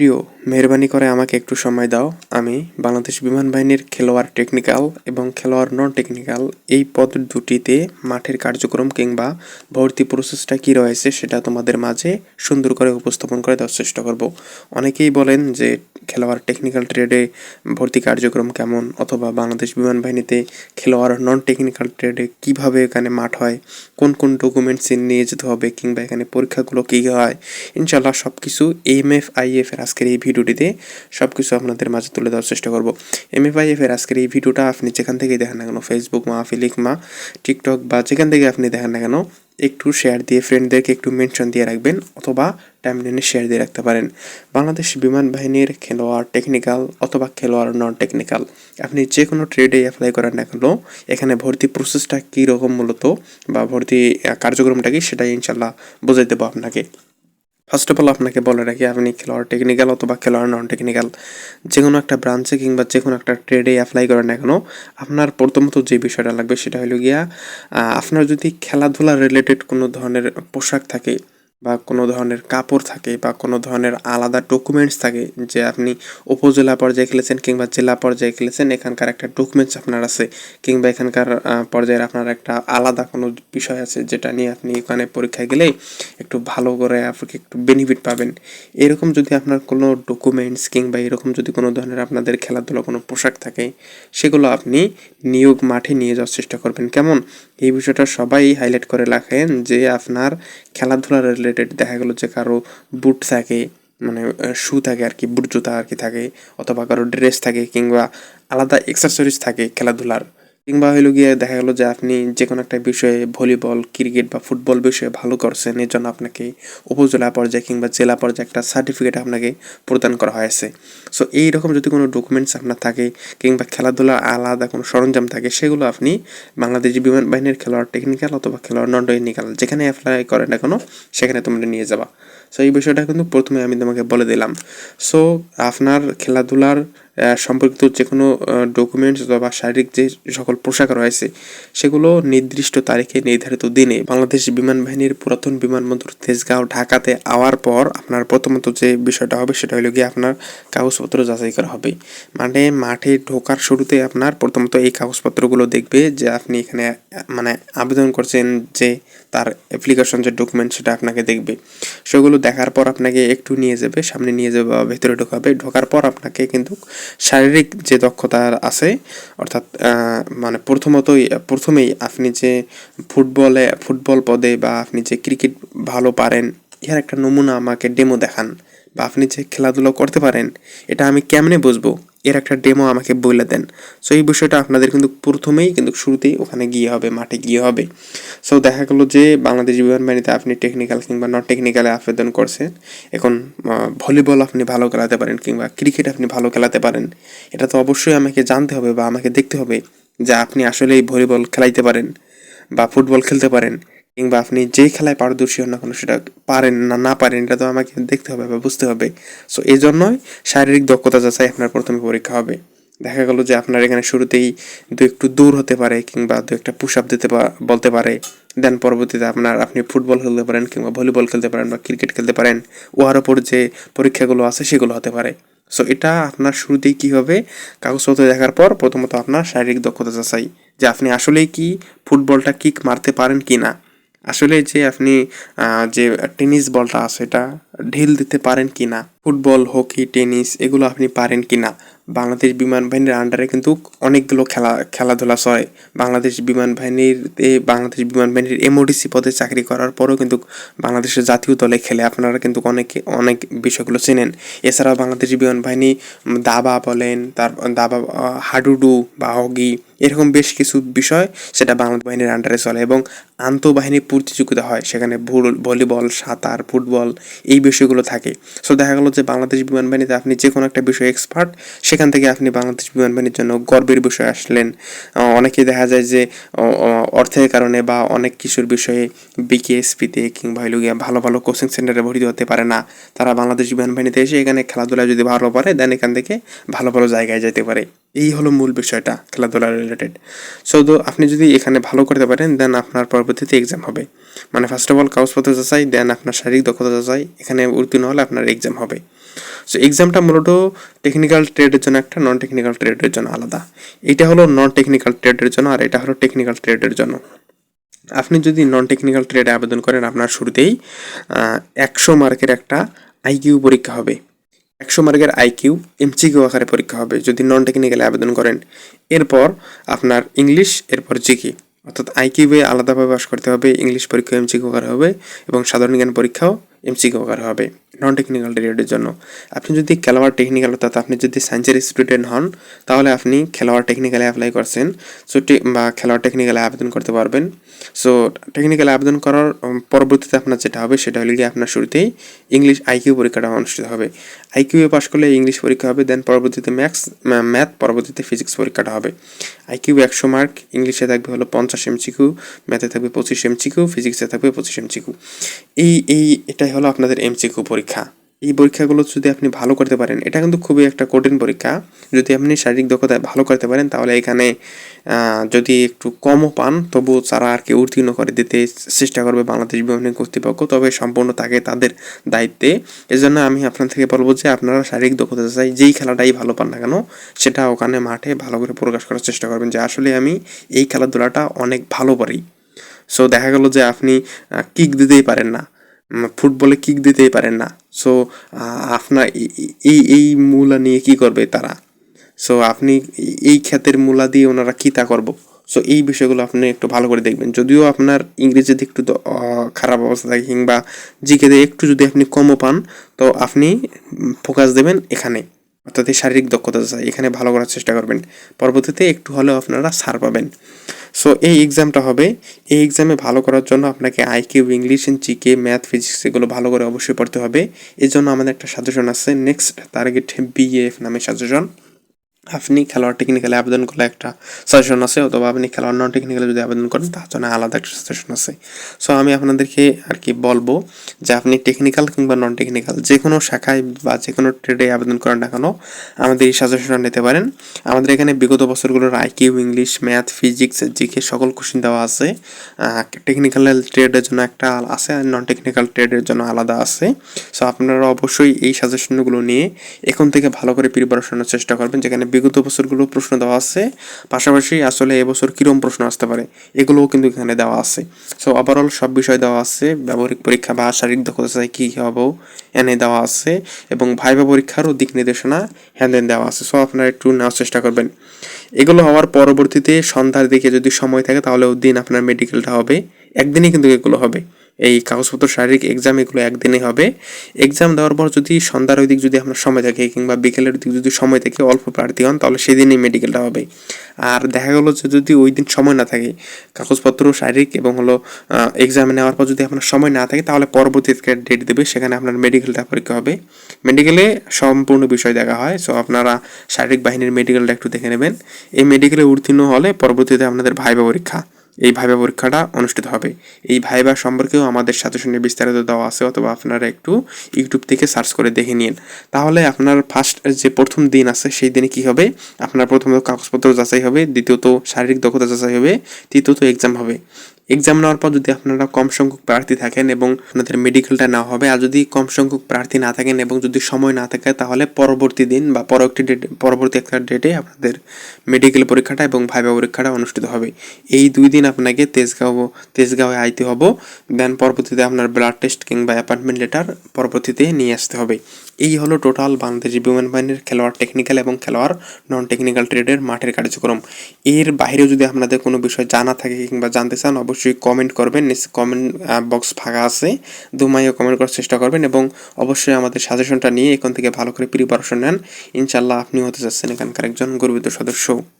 río মেহরবানি করে আমাকে একটু সময় দাও। আমি বাংলাদেশ বিমান বাহিনীর খেলোয়াড় টেকনিক্যাল এবং খেলোয়াড় নন টেকনিক্যাল এই পদ দুটিতে মাঠের কার্যক্রম কিংবা ভর্তি প্রসেসটা কী রয়েছে সেটা তোমাদের মাঝে সুন্দর করে উপস্থাপন করে দেওয়ার চেষ্টা করব। অনেকেই বলেন যে খেলোয়াড় টেকনিক্যাল ট্রেডে ভর্তি কার্যক্রম কেমন অথবা বাংলাদেশ বিমান বাহিনীতে খেলোয়াড় নন টেকনিক্যাল ট্রেডে কীভাবে এখানে মাঠ হয়, কোন কোন ডকুমেন্টস নিয়ে যেতে হবে কিংবা এখানে পরীক্ষাগুলো কী হয়? ইনশাল্লাহ সব কিছু এম এফ আইএফ এর আজকের এই ভিডিওটিতে সব কিছু আপনাদের মাঝে তুলে দেওয়ার চেষ্টা করব। এফ এর আজকের এই ভিডিওটা আপনি যেখান থেকেই দেখেন না কেন ফেসবুক মা ফিলিক মা টিকটক বা যেখান থেকে আপনি দেখেন না কেন, একটু শেয়ার দিয়ে ফ্রেন্ডদেরকে একটু মেনশন দিয়ে রাখবেন অথবা টাইমলাইনে শেয়ার দিয়ে রাখতে পারেন। বাংলাদেশ বিমান বাহিনীর খেলোয়াড় টেকনিক্যাল অথবা খেলোয়াড় নন টেকনিক্যাল আপনি যে কোনো ট্রেডে অ্যাপ্লাই করেন না কেন, এখানে ভর্তি প্রসেসটা কী রকম মূলত বা ভর্তি কার্যক্রমটা কি সেটাই ইনশাল্লাহ বুঝাই দেবো আপনাকে। ফার্স্ট অফ অল আপনাকে বলে রাখি, আপনি খেলোয়াড় টেকনিক্যাল অথবা খেলোয়াড় নন টেকনিক্যাল যে কোনো একটা ব্রাঞ্চে কিংবা যে কোনো একটা ট্রেডে অ্যাপ্লাই করেন না কেন, আপনার প্রথমত যে বিষয়টা লাগবে সেটা হলো গিয়া আপনার যদি খেলাধুলা রিলেটেড কোনো ধরনের পোশাক থাকে বা কোনো ধরনের কাপড় থাকে বা কোনো ধরনের আলাদা ডকুমেন্টস থাকে যে আপনি উপজেলা পর্যায়ে খেলেছেন কিংবা জেলা পর্যায়ে খেলেছেন, এখানকার একটা ডকুমেন্টস আপনার আছে কিংবা এখানকার পর্যায়ের আপনার একটা আলাদা কোনো বিষয় আছে যেটা নিয়ে আপনি ওখানে পরীক্ষায় গেলে একটু ভালো করে আপনাকে একটু বেনিফিট পাবেন। এরকম যদি আপনার কোনো ডকুমেন্টস কিংবা এরকম যদি কোনো ধরনের আপনাদের খেলাধুলা কোনো পোশাক থাকে, সেগুলো আপনি নিয়োগ মাঠে নিয়ে যাওয়ার চেষ্টা করবেন। কেমন? এই বিষয়টা সবাই হাইলাইট করে রাখেন যে আপনার খেলাধুলা রিলেটেড দেখা গেলো যে কারও বুট থাকে মানে শু থাকে আর কি বুট জুতা আর কি থাকে, অথবা কারও ড্রেস থাকে কিংবা আলাদা এক্সারসাইজ থাকে খেলাধুলার। কিংবা হইল গিয়ে দেখা গেলো যে আপনি যে কোনো একটা বিষয়ে ভলিবল, ক্রিকেট বা ফুটবল বিষয়ে ভালো করছেন এর জন্য আপনাকে উপজেলা পর্যায়ে কিংবা জেলা পর্যায়ে একটা সার্টিফিকেট আপনাকে প্রদান করা হয়েছে। সো এইরকম যদি কোনো ডকুমেন্টস আপনার থাকে কিংবা খেলাধুলার আলাদা কোনো সরঞ্জাম থাকে, সেগুলো আপনি বাংলাদেশ বিমান বাহিনীর খেলোয়াড় টেকনিক্যাল অথবা খেলোয়াড় নন টেকনিক্যাল যেখানে অ্যাপ্লাই করেন না কোনো, সেখানে তোমরা নিয়ে যাবা। সো এই বিষয়টা কিন্তু প্রথমে আমি তোমাকে বলে দিলাম। সো আপনার খেলাধুলার সম্পর্কিত যে কোনো ডকুমেন্টস অথবা শারীরিক যে সকল পোশাক রয়েছে, সেগুলো নির্দিষ্ট তারিখে নির্ধারিত দিনে বাংলাদেশ বিমান বাহিনীর পুরাতন বিমানবন্দর তেজগাঁও, ঢাকাতে আওয়ার পর আপনার প্রথমত যে বিষয়টা হবে, সেটা হলো গিয়ে আপনার কাগজপত্র যাচাই করা হবে। মানে মাঠে ঢোকার শুরুতে আপনার প্রথমত এই কাগজপত্রগুলো দেখবে যে আপনি এখানে মানে আবেদন করছেন যে তার অ্যাপ্লিকেশন যে ডকুমেন্ট সেটা আপনাকে দেখবে। সেগুলো দেখার পর আপনাকে একটু নিয়ে যাবে, সামনে নিয়ে যাবে বা ভেতরে ঢোকাবে। ঢোকার পর আপনাকে কিন্তু শারীরিক যে দক্ষতা আছে, অর্থাৎ মানে প্রথমতই, প্রথমেই আপনি যে ফুটবলে, ফুটবল পদে বা আপনি যে ক্রিকেট ভালো পারেন ইহার একটা নমুনা আমাকে ডেমো দেখান। বা আপনি যে খেলাধুলো করতে পারেন, এটা আমি কেমনে বুঝব? এর একটা ডেমো আমাকে বলে দেন। সো এই বিষয়টা আপনাদের কিন্তু প্রথমেই কিন্তু শুরুতেই ওখানে গিয়ে হবে, মাঠে গিয়ে হবে। সো দেখা গেলো যে বাংলাদেশ বিমান বাহিনীতে আপনি টেকনিক্যাল কিংবা নন টেকনিক্যালে আবেদন করছেন, এখন ভলিবল আপনি ভালো খেলাতে পারেন কিংবা ক্রিকেট আপনি ভালো খেলাতে পারেন, এটা তো অবশ্যই আমাকে জানতে হবে বা আমাকে দেখতে হবে যে আপনি আসলে এই ভলিবল খেলাইতে পারেন বা ফুটবল খেলতে পারেন। কিংবা আপনি যেই খেলায় পারদর্শী হন না কোনো, সেটা পারেন না না পারেন, এটা তো আমাকে দেখতে হবে বা বুঝতে হবে। সো এই জন্যই শারীরিক দক্ষতা যাচাই আপনার প্রথমে পরীক্ষা হবে। দেখা গেল যে আপনার এখানে শুরুতেই দু একটু দূর হতে পারে কিংবা দু একটা পুশ আপ দিতে বলতে পারে। দেন পরবর্তীতে আপনার, আপনি ফুটবল খেলতে পারেন কিংবা ভলিবল খেলতে পারেন বা ক্রিকেট খেলতে পারেন। উহার ওপর যে পরীক্ষাগুলো আছে, সেগুলো হতে পারে। সো এটা আপনার শুরুতেই কী হবে? কাগজপত্র দেখার পর প্রথমত আপনার শারীরিক দক্ষতা যাচাই। যে আপনি আসলেই কি ফুটবলটা কিক মারতে পারেন কি না আসলে যে আপনি যে টেনিস বলটা আছে এটা ঢিল দিতে পারেন কি না ফুটবল, হকি, টেনিস, এগুলো আপনি পারেন কি না বাংলাদেশ বিমান বাহিনীর আন্ডারে কিন্তু অনেকগুলো খেলা, খেলাধুলা চলে। বাংলাদেশ বিমান বাহিনীর বাংলাদেশ বিমান বাহিনীর এমওডিসি পদে চাকরি করার পরেও কিন্তু বাংলাদেশের জাতীয় দলে খেলে আপনারা কিন্তু অনেকে, অনেক বিষয়গুলো চেনেন। এছাড়াও বাংলাদেশ বিমান বাহিনী দাবা বলেন, তার, দাবা হাডুডু বা হগি, এরকম বেশ কিছু বিষয় সেটা বাংলাদেশ বাহিনীর আন্ডারে চলে এবং আন্তঃবাহিনী প্রতিযোগিতা হয়। সেখানে ভুল- ভলিবল, সাঁতার, ফুটবল, এই বিষয়গুলো থাকে। সো দেখা গেলো যে বাংলাদেশ বিমান বাহিনীতে আপনি যে কোনো একটা বিষয়ে এক্সপার্ট সেখান থেকে আপনি বাংলাদেশ বিমান বাহিনীর জন্য গর্বের বিষয় আসলেন। অনেকেই দেখা যায় যে অর্থের কারণে বা অনেক কিছুর বিষয়ে বিকেএসপিতে কিংবা হইল ভালো ভালো কোচিং সেন্টারে ভর্তি হতে পারে না। তারা বাংলাদেশ বিমান বাহিনীতে এসে এখানে খেলাধুলায় যদি ভালো পারে দেন এখান থেকে ভালো ভালো জায়গায় যেতে পারে। এই হলো মূল বিষয়টা খেলাধুলা রিলেটেড সো তো আপনি যদি এখানে ভালো করতে পারেন দেন আপনার পরবর্তীতে এক্সাম হবে। মানে ফার্স্ট অফ অল কাগজপত্র যাচাই দেন আপনার শারীরিক দক্ষতা যাচাই, এখানে উত্তীর্ণ হলে আপনার এক্সাম হবে। সো এক্সামটা মূলত টেকনিক্যাল ট্রেডের জন্য একটা নন টেকনিক্যাল ট্রেডের জন্য আলাদা। এটা হলো নন টেকনিক্যাল ট্রেডের জন্য, আর এটা হলো টেকনিক্যাল ট্রেডের জন্য। আপনি যদি নন টেকনিক্যাল ট্রেডে আবেদন করেন, আপনার শুরুতেই একশো মার্কের একটা আইকিউ পরীক্ষা হবে। একশো মার্কের আইকিউ এমসিকিউ আকারে পরীক্ষা হবে, যদি নন টেকনিক্যালে আবেদন করেন। এরপর আপনার ইংলিশ, এরপর জিকে। অর্থাৎ আইকিউয়ে আলাদাভাবে পাস করতে হবে, ইংলিশ পরীক্ষা এমসিকিউ আকারে হবে এবং সাধারণ জ্ঞান পরীক্ষাও এমসিকিউ আকারে হবে। নন টেকনিক্যাল পিরিয়ডের জন্য। আপনি যদি খেলোয়াড় টেকনিক্যাল অর্থাৎ আপনি যদি সায়েন্সের স্টুডেন্ট হন, তাহলে আপনি খেলোয়াড় টেকনিক্যালে অ্যাপ্লাই করছেন। সো বা খেলোয়াড় টেকনিক্যালে আবেদন করতে পারবেন। সো টেকনিক্যালে আবেদন করার পরবর্তীতে আপনার যেটা হবে, সেটা হলো গিয়ে আপনার শুরুতেই ইংলিশ আইকিউ পরীক্ষাটা অনুষ্ঠিত হবে। আইকিউ পাস করলে ইংলিশ পরীক্ষা হবে দেন পরবর্তীতে ম্যাথস ম্যাথ পরবর্তীতে ফিজিক্স পরীক্ষাটা হবে। আইকিউ একশো মার্ক ইংলিশে থাকবে হলো পঞ্চাশ এমসিকিউ ম্যাথে থাকবে পঁচিশ এমসিকিউ ফিজিক্সে থাকবে পঁচিশ এমসিকিউ এই এই, এটাই হলো আপনাদের এমসিকিউ পরীক্ষা। এই পরীক্ষাগুলো যদি আপনি ভালো করতে পারেন, এটা কিন্তু খুবই একটা কঠিন পরীক্ষা। যদি আপনি শারীরিক দক্ষতায় ভালো করতে পারেন, তাহলে এখানে যদি একটু কমও পান তবু তারা আর কি উত্তীর্ণ করে দিতে চেষ্টা করবে বাংলাদেশ বিমানের কর্তৃপক্ষ। তবে সম্পূর্ণ থাকে তাদের দায়িত্বে। এজন্য আমি আপনার থেকে বলব যে, আপনারা শারীরিক দক্ষতা চাই, যেই খেলাটাই ভালো পান না কেন, সেটা ওখানে মাঠে ভালো করে প্রকাশ করার চেষ্টা করবেন যে, আসলে আমি এই খেলাধুলাটা অনেক ভালো পারি। সো দেখা গেল যে আপনি কিক দিতেই পারেন না। ফুটবলে কিক দিতেই পারেন না। সো আপনার এই- এই মূলা নিয়ে কি করবে তারা? সো আপনি এই- খ্যাতের মূলা দিয়ে ওনারা কী তা করব? সো এই বিষয়গুলো আপনি একটু ভালো করে দেখবেন। যদিও আপনার ইংরেজিতে একটু খারাপ অবস্থা থাকে কিংবা জিকেতে একটু যদি আপনি কমও পান, তো আপনি ফোকাস দেবেন এখানে। অর্থাৎ এই শারীরিক দক্ষতা চাই এখানে ভালো করার চেষ্টা করবেন। পরবর্তীতে একটু হলেও আপনারা সার পাবেন। সো এই এক্সামটা হবে। এই এক্সামে ভালো করার জন্য আপনাকে IQ English GK math physics এগুলো ভালো করে অবশ্যই পড়তে হবে। এই জন্য আমাদের একটা সাজেশন আছে। নেক্সট টার্গেট বিএফ নামে সাজেশন আপনি খেলোয়াড় টেকনিক্যালে আবেদন করলে একটা সাজেশন আছে, অথবা আপনি খেলোয়াড় নন টেকনিক্যালে যদি আবেদন করেন, তার জন্য আলাদা একটা সাজেশন আছে। সো আমি আপনাদেরকে আর কি বলব যে আপনি টেকনিক্যাল কিংবা নন টেকনিক্যাল যে কোনো শাখায় বা যে কোনো ট্রেডে আবেদন করেন না কেন, আমাদের এই সাজেশনটা নিতে পারেন। আমাদের এখানে বিগত বছরগুলোর IQ English math physics GK সকল কোশ্চিন দেওয়া আছে। টেকনিক্যাল ট্রেডের জন্য একটা আছে, আর নন টেকনিক্যাল ট্রেডের জন্য আলাদা আছে। সো আপনারা অবশ্যই এই সাজেশনগুলো নিয়ে এখন থেকে ভালো করে প্রিপারেশনের চেষ্টা করবেন, যেখানে বিগত বছরগুলো প্রশ্ন দেওয়া আছে। পাশাপাশি আসলে এবছর কীরকম প্রশ্ন আসতে পারে, এগুলোও কিন্তু এখানে দেওয়া আছে। সো ওভারঅল সব বিষয় দেওয়া আছে। ব্যবহারিক পরীক্ষা বা শারীরিক দক্ষতা চাই কী হব, এনে দেওয়া আছে। এবং ভাইবা পরীক্ষারও দিক নির্দেশনা হ্যান্ড দেওয়া আছে। সো আপনারা একটু নেওয়ার চেষ্টা করবেন। এগুলো হওয়ার পরবর্তীতে সন্ধ্যার দিকে যদি সময় থাকে তাহলে ওই দিন আপনার মেডিকেলটা হবে। একদিনই কিন্তু এগুলো হবে। এই কাগজপত্র শারীরিক এক্সাম এগুলো একদিনে হবে। এক্সাম দেওয়ার পর যদি সন্ধ্যার ওই দিক যদি আপনার সময় থাকে কিংবা বিকেলের দিক যদি সময় থাকে, অল্প প্রার্থী হন, তাহলে সেদিনই মেডিকেলটা হবে। আর দেখা গেলো যে যদি ওই দিন সময় না থাকে, কাগজপত্র, শারীরিক এবং হলো এক্সামে নেওয়ার পর যদি আপনার সময় না থাকে, তাহলে পরবর্তীতে ডেট দেবে, সেখানে আপনার মেডিকেলটা পরীক্ষা হবে। মেডিকেলে সম্পূর্ণ বিষয় দেখা হয় সো আপনারা শারীরিক বাহিনীর মেডিকেলটা একটু দেখে নেবেন। এই মেডিকেলে উত্তীর্ণ হলে পরবর্তীতে আপনাদের ভাইবা পরীক্ষা। এই ভাইবা পরীক্ষাটা অনুষ্ঠিত হবে। এই ভাইবা সম্পর্কেও আমাদের সাথে শুনে বিস্তারিত দেওয়া আছে, অথবা আপনারা একটু ইউটিউব থেকে সার্চ করে দেখে নিন। তাহলে আপনার ফার্স্ট যে প্রথম দিন আছে, সেই দিনে কি হবে? আপনার প্রথমত কাগজপত্র যাচাই হবে, দ্বিতীয়ত শারীরিক দক্ষতা যাচাই হবে, তৃতীয়ত এক্সাম হবে। এক্সাম নেওয়ার পর যদি আপনারা কম সংখ্যক প্রার্থী থাকেন এবং আপনাদের মেডিকেলটা নেওয়া হবে, আর যদি কম সংখ্যক প্রার্থী না থাকেন এবং যদি সময় না থাকে, তাহলে পরবর্তী দিন বা পরবর্তী ডেট পরবর্তী একটা ডেটে আপনাদের মেডিকেল পরীক্ষাটা এবং ভাইবা পরীক্ষাটা অনুষ্ঠিত হবে। এই দুই দিন আপনাকে তেজগাঁও, তেজগাঁওয়ে আইতে হব। দেন পরবর্তীতে আপনার ব্লাড টেস্ট কিংবা অ্যাপয়েন্টমেন্ট লেটার পরবর্তীতে নিয়ে আসতে হবে। এই হলো টোটাল বাংলাদেশ বিমান বাহিনীর খেলোয়াড় টেকনিক্যাল এবং খেলোয়াড় নন টেকনিক্যাল ট্রেডের মাঠের কার্যক্রম। এর বাইরেও যদি আপনাদের কোনো বিষয় জানা থাকে কিংবা জানতে চান, অবশ্যই কমেন্ট করবেন কমেন্ট বক্স ফাঁকা আছে। দুমাইও কমেন্ট করার চেষ্টা করবেন এবং অবশ্যই আমাদের সাজেশনটা নিয়ে এখান থেকে ভালো করে প্রিপারেশন নেন। ইনশাল্লাহ আপনি হতে চাচ্ছেন এখানকার একজন গর্বিত সদস্য।